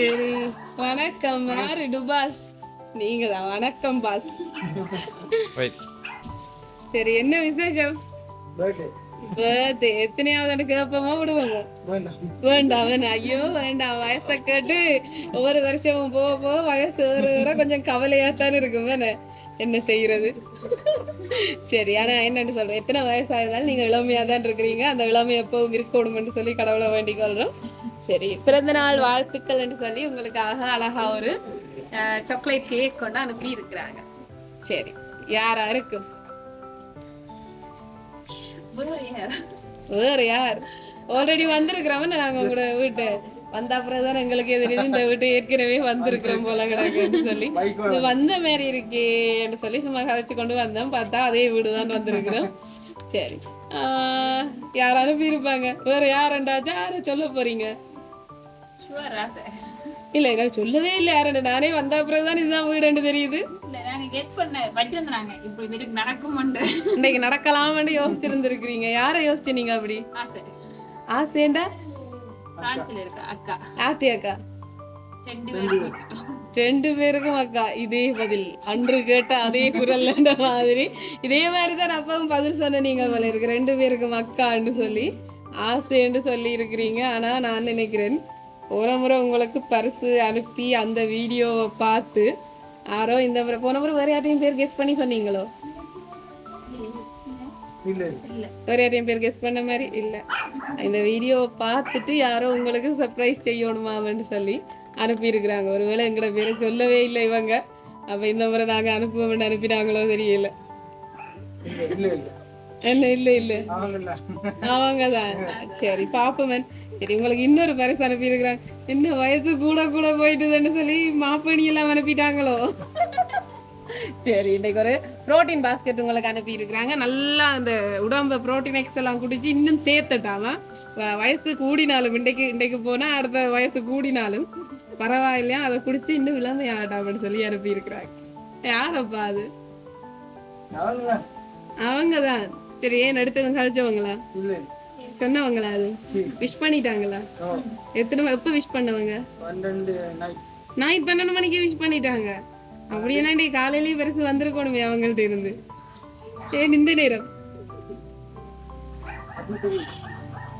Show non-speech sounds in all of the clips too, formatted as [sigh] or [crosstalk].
சரி வணக்கம் யாரு டுபாஸ் நீங்க தான் வணக்கம் பாஸ். ரைட் சரி என்ன விசேஷம். எத்தனையாவது கேட்போமா விடுவோங்க வேண்டாம். வேண்டாம் ஐயோ வேண்டாம். வயசை கேட்டு ஒவ்வொரு வருஷமும் போக போக வயசு ஏற ஏற கொஞ்சம் கவலையாத்தான் இருக்கும் வேணே. என்ன செய்யறது? சரி ஆனா என்னன்னு சொல்றேன். எத்தனை வயசாயிருந்தாலும் நீங்க இளமையா தான் இருக்கிறீங்க. அந்த இளமை எப்பவும் இருக்கணும்னு சொல்லி கடவுளை வேண்டிக் கொள்றோம். சரி பிறந்த நாள் வாழ்த்துக்கள் என்று சொல்லி உங்களுக்காக அழகா ஒரு சாக்லேட் கேக் கொண்டு அனுப்பி இருக்கிறாங்க. சரி யாரா இருக்கும் வேற யார்? ஆல்ரெடி வந்திருக்கிறவன் நாங்க உங்களோட வீட்டு. வந்த அப்புறம் தான் எங்களுக்கு தெரியுது இந்த வீட்டு ஏற்கனவே வந்திருக்கிறோம் போல கிடக்குன்னு சொல்லி. [laughs] வந்த மாதிரி இருக்கேன்னு சொல்லி சும்மா கதைச்சு கொண்டு வந்தோம். பார்த்தா அதே வீடு தான் வந்திருக்கிறோம். சரி ஆஹ், யார் அனுப்பியிருப்பாங்க? வேற யாருண்டாச்சும் யாரை சொல்ல போறீங்க? இல்ல எனக்கு சொல்லவே இல்லை யாருண்டு நானே வந்த அப்புறம் தான் இதுதான் வீடுன்னு தெரியுது இன்னைக்கு நடக்கலாம்னு யோசிச்சிருந்திருக்கிறீங்க யாரை யோசிச்சு நீங்க அப்படி ஆசை ஆசைண்டா இருக்க அக்கா ரெண்டு பேருக்கும் அக்கா இதே பதில் அன்று கேட்ட அதே குரல்ன்ற மாதிரி இதே மாதிரி தான் அப்பவும் பதில் சொன்ன நீங்க போல இருக்கு ரெண்டு பேருக்கும் அக்கான்னு சொல்லி ஆசைன்னு சொல்லி இருக்கிறீங்க ஆனா நான் நினைக்கிறேன் ஒரு முறை உங்களுக்கு பரிசு அனுப்பி அந்த வீடியோவை பார்த்து யாரோ இந்த முறை போன முறை வேற யாரையும் பேர் கெஸ் பண்ணி சொன்னீங்களோ? இல்ல வேற யாரையும் பேர் கெஸ் பண்ண மாதிரி இல்ல. இந்த வீடியோவை பார்த்துட்டு யாரோ உங்களுக்கு சர்ப்ரைஸ் செய்யணுமான்னு சொல்லி அனுப்பியிருக்கிறாங்க. ஒருவேளை எங்கட பேரை சொல்லவே இல்லை இவங்க. அப்ப இந்த முறை நாங்க அனுப்புவோம்னு அனுப்பினாங்களோ தெரியல. என்ன இல்ல இல்ல. அவங்க தான் சரி பாப்பமன். சரி உங்களுக்கு இன்னொரு பரிசு அனுப்பியிருக்கிறாங்க. இன்னும் வயசு கூட கூட போயிட்டுதுன்னு சொல்லி மாப்பணி எல்லாம் அனுப்பிட்டாங்களோ? சரி இன்னைக்கு ஒரு புரோட்டீன் பாஸ்கெட் உங்களுக்கு அனுப்பி இருக்கிறாங்க நல்லா அந்த உடம்ப புரோட்டீன் எக்ஸ் எல்லாம் குடிச்சு இன்னும் தேர்த்தட்டாம வயசு கூடினாலும் இன்றைக்கு இன்றைக்கு போனா அடுத்த வயசு கூடினாலும் பரவாயில்லையா? அதை குடிச்சு இன்னும் இளமையாகட்டாமன்னு சொல்லி அனுப்பி இருக்கிறாங்க யாரப்பா அது? அவங்கதான். சரி ஏன் எடுத்தவங்க கழிச்சவங்களா சொன்னவங்களா அது? விஷ் பண்ணிட்டாங்களா? எத்தனை எப்ப விஷ் பண்ணவங்க? நைட் பன்னெண்டு மணிக்கு விஷ் பண்ணிட்டாங்க. அப்படி என்னடி காலையிலயும் பெருசு வந்திருக்கணுமே அவங்கள்ட்ட இருந்து. ஏன் இந்த நேரம்.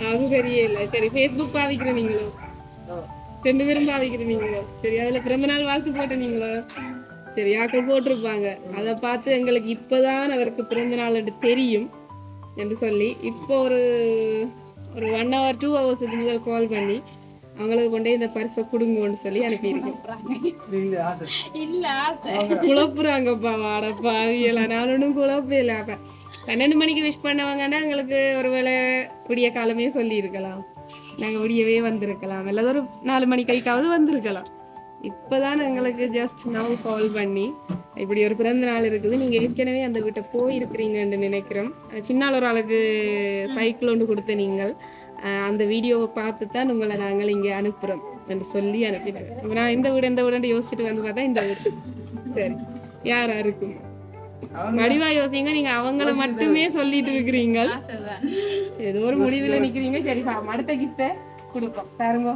அது தெரியல சரி ஃபேஸ்புக் பாவிக்கிற நீங்களோ ரெண்டு பேரும் பாவிக்கிற நீங்களோ சரி அதுல பிறந்த நாள் வாழ்த்து போட்ட நீங்களோ? சரி யாக்கள் போட்டிருப்பாங்க. அதை பார்த்து எங்களுக்கு இப்பதான் அவருக்கு பிறந்த நாள் தெரியும். என்று சொல்லி இப்போ ஒரு ஒரு ஒன் ஹவர் டூ ஹவர்ஸுக்கு முதல் கால் பண்ணி அவங்களுக்கு கொண்டே இந்த பரிசை கொடுங்கன்னு சொல்லி அனுப்பியிருக்கேன் இல்ல குழப்புறாங்கப்பா வாடப்பா அவியல நான் ஒன்றும் குழப்பல அப்ப. பன்னெண்டு மணிக்கு விஷ் பண்ணவங்கன்னா எங்களுக்கு ஒருவேளை விடிய காலமே சொல்லி இருக்கலாம் நாங்க விடியவே வந்திருக்கலாம். அல்லது ஒரு நாலு மணி கைக்காவது வந்திருக்கலாம். இப்பதான் எங்களுக்கு ஜஸ்ட் நவ் கால் பண்ணி இப்படி ஒரு பிறந்த நாள் இருக்குது. நீங்க ஏற்கனவே அந்த வீட்டை போயிருக்கிறீங்கன்னு நினைக்கிறோம். அஹ் சின்னாள் ஒரு ஆளுக்கு சைக்கிள் ஒன்று கொடுத்த நீங்கள். அந்த வீடியோவை பார்த்து தான் உங்களை நாங்கள் இங்கே அனுப்புகிறோம் என்று சொல்லி அனுப்பினாங்க. நான் இந்த வீடு இந்த வீடு யோசிச்சுட்டு வந்து பார்த்தா இந்த வீடு. சரி. யாரா இருக்கும் வடிவா யோசிங்க. நீங்க அவங்கள மட்டுமே சொல்லிட்டு இருக்கிறீங்க சரி இது ஒரு முடிவுல நிக்கிறீங்க. சரி பா, அடுத்த கிஃப்ட கொடுப்போம். பாருங்க.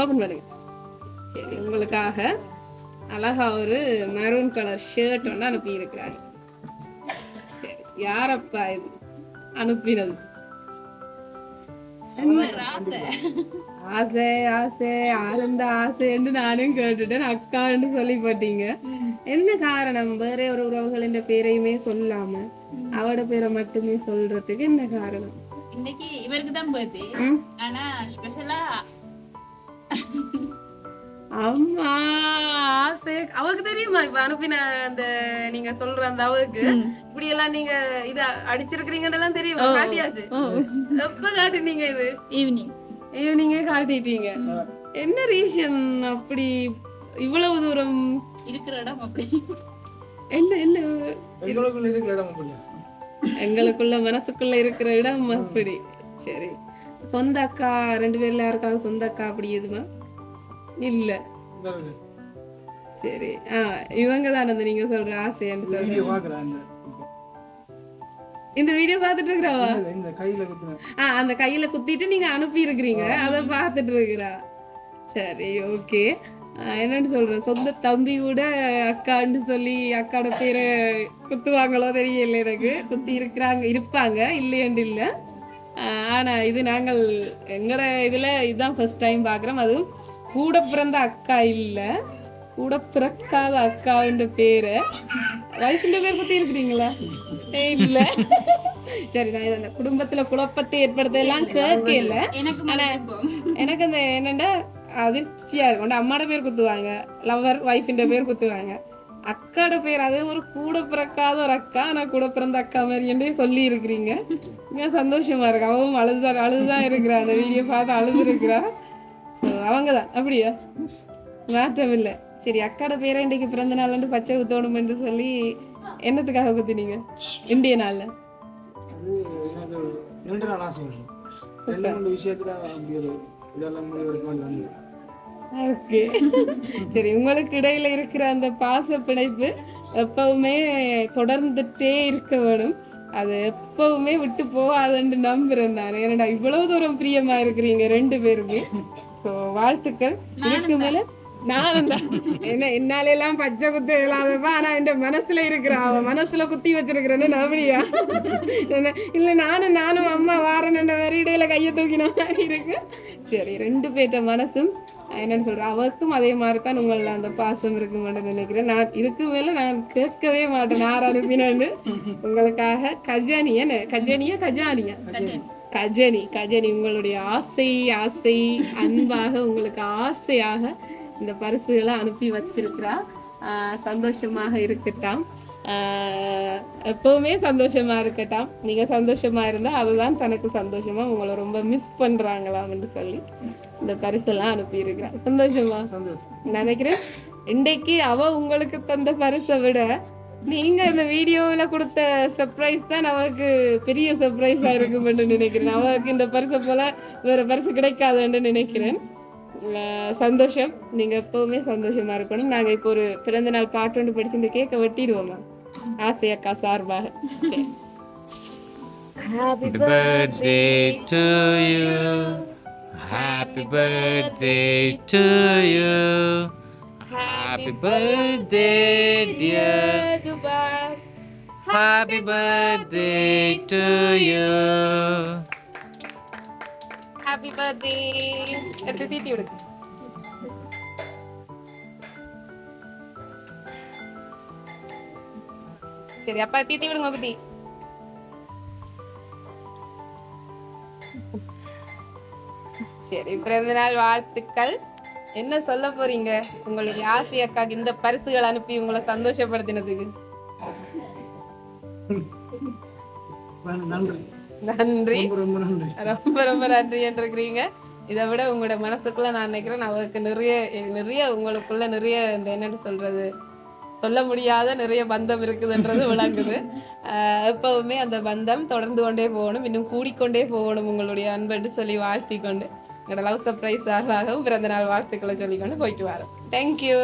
ஓபன் பண்ணுங்க. சரி உங்களுக்காக அழகா ஒரு மெரூன் கலர் ஷர்ட் ஒன்று அனுப்பி இருக்கிறாரு சரி யாரப்பா இது? அனுப்பினது. ஆசை ஆசை ஆசை ஆனந்த ஆசைன்னு நானும் கேட்டுட்டேன். அக்கான்னு சொல்லி போட்டீங்க. என்ன காரணம்? வேற ஒரு உறவுகளின் பேரையுமே சொல்லாம அவட பேரை மட்டுமே சொல்றதுக்கு என்ன காரணம்? இன்னைக்கு இவருக்கு தான் பர்த்டே? ஆனா ஸ்பெஷலா அம்மா ஆசை. அவருக்கு தெரியுமா இப்ப அனுப்பின அந்த நீங்க சொல்ற அந்த அவருக்கு இப்படி எல்லாம் நீங்க இத அடிச்சிருக்கிறீங்கன்னு எல்லாம் தெரியுமா காட்டியாச்சு. எப்ப காட்டினீங்க இது? ஈவினிங் ஈவினிங்கே காட்டிட்டீங்க. என்ன ரீசன் அப்படி இவ்வளவு தூரம்? இருக்கிற இடம் அப்படி. என்ன என்ன? எங்களுக்குள்ள இருக்கிற இடம் எங்களுக்குள்ள மனசுக்குள்ள இருக்கிற இடம் அப்படி. சரி. சொந்த அக்கா ரெண்டு பேர்ல யாருக்காவது சொந்த அக்கா அப்படி எதுமா இல்ல. சரி. ஆ இவங்க தான் அந்த நீங்க சொல்ற ஆசைன்னு அந்த இந்த வீடியோ பார்த்துட்டு இருக்கிறாவா? இந்த கையில குத்துன. ஆ அந்த கையில குத்திட்டு நீங்க அனுப்பி இருக்கிறீங்க அதை பார்த்துட்டு இருக்கிறா சரி ஓகே. என்னன்னு சொல்றேன் சொந்த தம்பி கூட அக்கான்னு சொல்லி அக்காவோட பேரை குத்துவாங்களோ தெரியல எனக்கு. குத்தி இருக்கிறாங்க இருப்பாங்க இல்லையண்டு இல்ல. ஆனா இது நாங்கள் எங்கட இதுல இதுதான் ஃபர்ஸ்ட் டைம் பாக்குறோம். அதுவும் கூட பிறந்த அக்கா இல்ல. கூட பிறக்காத அக்காவின் பேரை. வைஃபின் பேர் குத்தி இருக்கிறீங்களா? இல்ல. சரி நான் இதை அந்த குடும்பத்துல குழப்பத்தை ஏற்படுத்தலாம் கேட்கல. எனக்கு அந்த என்னன்னா அதிர்ச்சியா இருக்கும். அம்மாட பேர் குத்துவாங்க. லவர் ஒய்ஃபின் பேர் குத்துவாங்க. அக்காட பேர் அது ஒரு கூட பிறக்காத ஒரு அக்கா நான் கூட பிறந்த அக்கா மாதிரி சொல்லி இருக்கிறீங்க மிக சந்தோஷமா இருக்கு. அவவும் அழுதுதான் அழுதுதான் இருக்கிறா. அந்த வீடியோ பார்த்து அழுது இருக்கிறா அவங்க தான் அப்படியா? மாற்றம் இல்லை சரி அக்காட பேரை இன்றைக்கு பிறந்த நாள்னு பச்சை குத்தோணும் என்று சொல்லி என்னத்துக்காக குத்துனீங்க? இந்திய நாள்ல. ரெண்டு நாள் ஆசை. ரெண்டு மூணு விஷயத்துல இதெல்லாம் முடிவெடுக்க ஓகே. சரி உங்களுக்கு இடையில இருக்கிற அந்த பாச பிணைப்பு எப்பவுமே தொடர்ந்துட்டே இருக்க வேணும். அது எப்பவுமே விட்டு போகாதுன்னு நம்புறேன் நான். ஏன்னா இவ்வளவு தூரம் பிரியமா இருக்கிறீங்க ரெண்டு பேருமே. ஸோ வாழ்த்துக்கள். இதுக்கு மேல நானும் தான் என்ன என்னால எல்லாம் பச்சை குத்த இல்லாதப்பா ஆனா என் மனசுல இருக்கிற அவ மனசுல குத்தி வச்சிருக்கிறேன்னு நம்படியா என்ன, இல்ல நானும் நானும் அம்மா வாரன் மாதிரி இடையில கையை தூக்கின மாதிரி இருக்கு. சரி ரெண்டு பேர்ட்ட மனசும் என்னன்னு சொல்றேன் அவருக்கும் அதே மாதிரி தான் உங்கள அந்த பாசம் இருக்குமென்னு நினைக்கிறேன். நான் இதுக்கு மேல நான் கேட்கவே மாட்டேன் யார் அனுப்பினேன்னு. உங்களுக்காக கஜானி என்ன கஜானியா? கஜானியா கஜனி கஜனி உங்களுடைய ஆசை ஆசை அன்பாக உங்களுக்கு ஆசையாக இந்த பரிசுகளை அனுப்பி வச்சிருக்கிறா. சந்தோஷமாக இருக்கட்டும். எப்பவுமே சந்தோஷமா இருக்கட்டும். நீங்க சந்தோஷமா இருந்தா அதுதான் தனக்கு சந்தோஷமா. உங்களை ரொம்ப மிஸ் பண்றாங்களாம் என்று சொல்லி இந்த பரிசெல்லாம் அனுப்பி இருக்கிறா சந்தோஷமா? சந்தோஷம். நினைக்கிறேன். இன்றைக்கு அவ உங்களுக்கு தந்த பரிசை விட நீங்க இந்த வீடியோல கொடுத்த சர்ப்ரைஸ் தான் நமக்கு பெரிய சர்ப்ரைஸா இருக்கும்னு நினைக்கிறேன். அவருக்கு இந்த பரிசை போல வேற பரிசு கிடைக்காதுன்னு நினைக்கிறேன். சந்தோஷம். நீங்க எப்பவுமே சந்தோஷமா இருக்கணும். நாங்க இப்போ ஒரு பிறந்த நாள் பாட்டு ஒன்று படிச்சு இந்த கேக்க வெட்டிடுவோமா? ஆசை அக்கா சார்பாக. Happy birthday to you. Happy birthday to you. Happy birthday, dear. Happy birthday to you. Happy birthday எடுத்து தீட்டி விடுங்க சரி அப்பா தீத்தி விடுங்க குட்டி சரி பிறந்த நாள் வாழ்த்துக்கள் என்ன சொல்ல போறீங்க உங்களுடைய ஆசை அக்காக்கு இந்த பரிசுகள் அனுப்பி உங்களை சந்தோஷப்படுத்தினதுக்கு நன்றி. நன்றி. ரொம்ப ரொம்ப நன்றி. இருக்கிறீங்க இதை விட உங்களோட மனசுக்குள்ள நான் நினைக்கிறேன் அவருக்கு நிறைய நிறைய உங்களுக்குள்ள நிறைய இந்த என்னன்னு சொல்றது சொல்ல முடியாத நிறைய பந்தம் இருக்குதுன்றது விளங்குது. எப்பவுமே அந்த பந்தம் தொடர்ந்து கொண்டே போகணும் இன்னும் கூடிக்கொண்டே போகணும் உங்களுடைய அன்பென்று சொல்லி வாழ்த்தி கொண்டு எங்களோட லவ் சர்ப்ரைஸ் சார்பாகவும் பிறந்த நாள் வாழ்த்துக்களை சொல்லிக்கொண்டு போயிட்டு வரோம். தேங்க்யூ